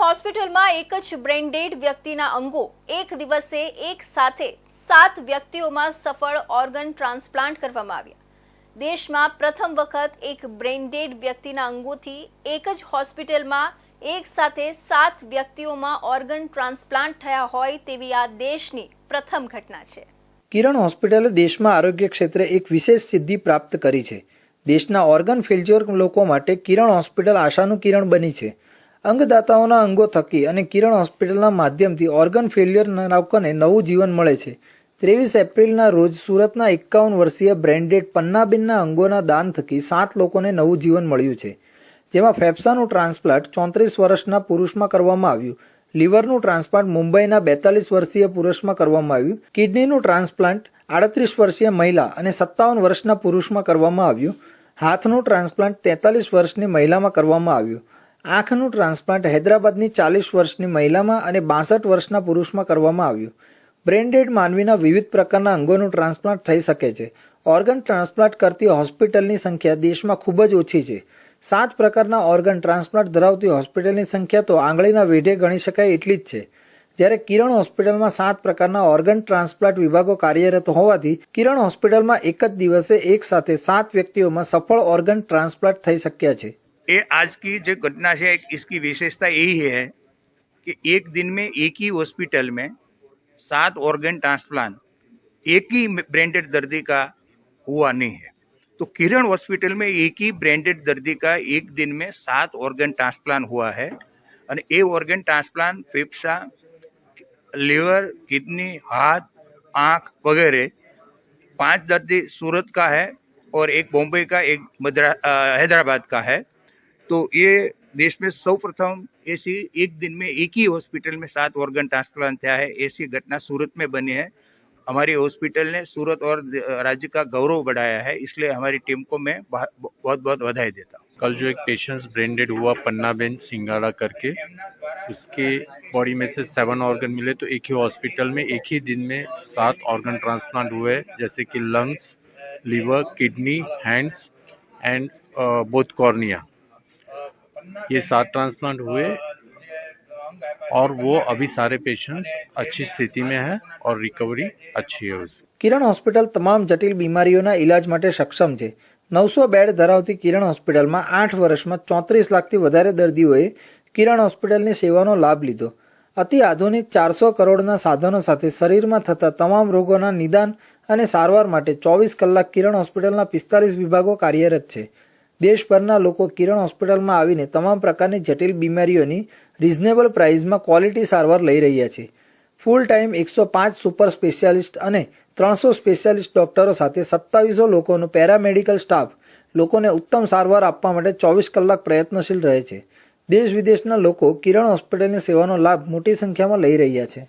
હોસ્પિટલમાં એક જ બ્રેન્ડેડ વ્યક્તિના અંગો એક દિવસે એક સાથે સાત વ્યક્તિઓમાં સફળ ઓર્ગન ટ્રાન્સપ્લાન્ટ કરવામાં આવ્યા. દેશમાં પ્રથમ વખત એક બ્રેન્ડેડ વ્યક્તિના અંગોથી એક જ હોસ્પિટલમાં એક સાથે સાત વ્યક્તિઓમાં ઓર્ગન ટ્રાન્સપ્લાન્ટ થયા હોય તેવી આ દેશની પ્રથમ ઘટના છે. કિરણ હોસ્પિટલે દેશમાં આરોગ્ય ક્ષેત્રે એક વિશેષ સિદ્ધિ પ્રાપ્ત કરી છે. દેશના ઓર્ગન ફેલ્યોર લોકો માટે કિરણ હોસ્પિટલ આશાનું કિરણ બની છે. અંગદાતાઓના અંગો થકી અને કિરણ હોસ્પિટલના માધ્યમથી ઓર્ગન ફેલ્યોરના લોકોને નવું જીવન મળે છે. ત્રેવીસ એપ્રિલના રોજ સુરતના એકાવન વર્ષીય બ્રેન્ડેડ પન્નાબેનના અંગોના દાન થકી સાત લોકોને નવું જીવન મળ્યું છે. જેમાં ફેફસાનું ટ્રાન્સપ્લાન્ટ ચોત્રીસ વર્ષના પુરુષમાં કરવામાં આવ્યું. લીવરનું ટ્રાન્સપ્લાન્ટ મુંબઈના બેતાલીસ વર્ષીય પુરુષમાં કરવામાં આવ્યું. કિડનીનું ટ્રાન્સપ્લાન્ટ આડત્રીસ વર્ષીય મહિલા અને સત્તાવન વર્ષના પુરુષમાં કરવામાં આવ્યું. હાથનું ટ્રાન્સપ્લાન્ટ તેતાલીસ વર્ષની મહિલામાં કરવામાં આવ્યું. આંખનું ટ્રાન્સપ્લાન્ટ હૈદરાબાદની ચાલીસ વર્ષની મહિલામાં અને બાસઠ વર્ષના પુરુષમાં કરવામાં આવ્યું. બ્રેન્ડેડ માનવીના વિવિધ પ્રકારના અંગોનું ટ્રાન્સપ્લાન્ટ થઈ શકે છે. ઓર્ગન ટ્રાન્સપ્લાન્ટ કરતી હોસ્પિટલની સંખ્યા દેશમાં ખૂબ જ ઓછી છે. સાત પ્રકારના ઓર્ગન ટ્રાન્સપ્લાન્ટ ધરાવતી હોસ્પિટલની સંખ્યા તો આંગળીના વેઢે ગણી શકાય એટલી જ છે. જ્યારે કિરણ હોસ્પિટલમાં સાત પ્રકારના ઓર્ગન ટ્રાન્સપ્લાન્ટ વિભાગો કાર્યરત હોવાથી કિરણ હોસ્પિટલમાં એક જ દિવસે એક સાથે સાત વ્યક્તિઓમાં સફળ ઓર્ગન ટ્રાન્સપ્લાન્ટ થઈ શક્યા છે. आज की जो घटना से इसकी विशेषता यही है कि एक दिन में एक ही हॉस्पिटल में सात ऑर्गन ट्रांसप्लांट एक ही ब्रांडेड दर्दी का हुआ नहीं है। तो किरण हॉस्पिटल में एक ही ब्रांडेड दर्दी का एक दिन में सात ऑर्गन ट्रांसप्लांट हुआ है और ये ઓર્ગન ट्रांसप्लांट ફેફસા लीवर, किडनी, हाथ, आँख वगैरह पाँच दर्दी सूरत का है और एक बॉम्बे का, एक मद्रा हैदराबाद का है। तो ये देश में सौ प्रथम ऐसी एक दिन में एक ही हॉस्पिटल में सात ऑर्गन ट्रांसप्लांट है ऐसी घटना सूरत में बनी है। हमारी हॉस्पिटल ने सूरत और राज्य का गौरव बढ़ाया है, इसलिए हमारी टीम को मैं बहुत बहुत बधाई देता हूँ। कल जो एक पेशेंट्स ब्रेंडेड हुआ पन्ना बेन सिंगाड़ा करके, उसके बॉडी में से सेवन ऑर्गन मिले तो एक ही हॉस्पिटल में एक ही दिन में सात ऑर्गन ट्रांसप्लांट हुए जैसे कि lungs liver kidney hands and both cornea ये सात ट्रांसप्लांट हुए और वो अभी सारे पेशेंट्स अच्छी स्थिति में है और रिकवरी अच्छी है उसकी કિરણ હોસ્પિટલ તમામ જટિલ બીમારીઓના ઇલાજ માટે સક્ષમ છે નવસો બેડ ધરાવતી કિરણ હોસ્પિટલમાં આઠ વર્ષમાં ચોત્રીસ લાખથી વધારે દર્દીઓએ કિરણ હોસ્પિટલની સેવાનો લાભ લીધો અતિ આધુનિક ચારસો કરોડના સાધનો સાથે શરીરમાં થતા તમામ રોગોના નિદાન અને સારવાર માટે ચોવીસ કલાક કિરણ હોસ્પિટલના પિસ્તાલીસ વિભાગો કાર્યરત છે દેશભરના લોકો કિરણ હોસ્પિટલમાં આવીને તમામ પ્રકારની જટિલ બીમારીઓની રિઝનેબલ પ્રાઇઝમાં ક્વોલિટી સારવાર લઈ રહ્યા છે. ફૂલ ટાઈમ એકસો પાંચ સુપર સ્પેશિયાલિસ્ટ અને ત્રણસો સ્પેશિયાલિસ્ટ ડોક્ટરો સાથે સત્તાવીસો લોકોનો પેરામેડિકલ સ્ટાફ લોકોને ઉત્તમ સારવાર આપવા માટે ચોવીસ કલાક પ્રયત્નશીલ રહે છે. દેશ વિદેશના લોકો કિરણ હોસ્પિટલની સેવાનો લાભ મોટી સંખ્યામાં લઈ રહ્યા છે.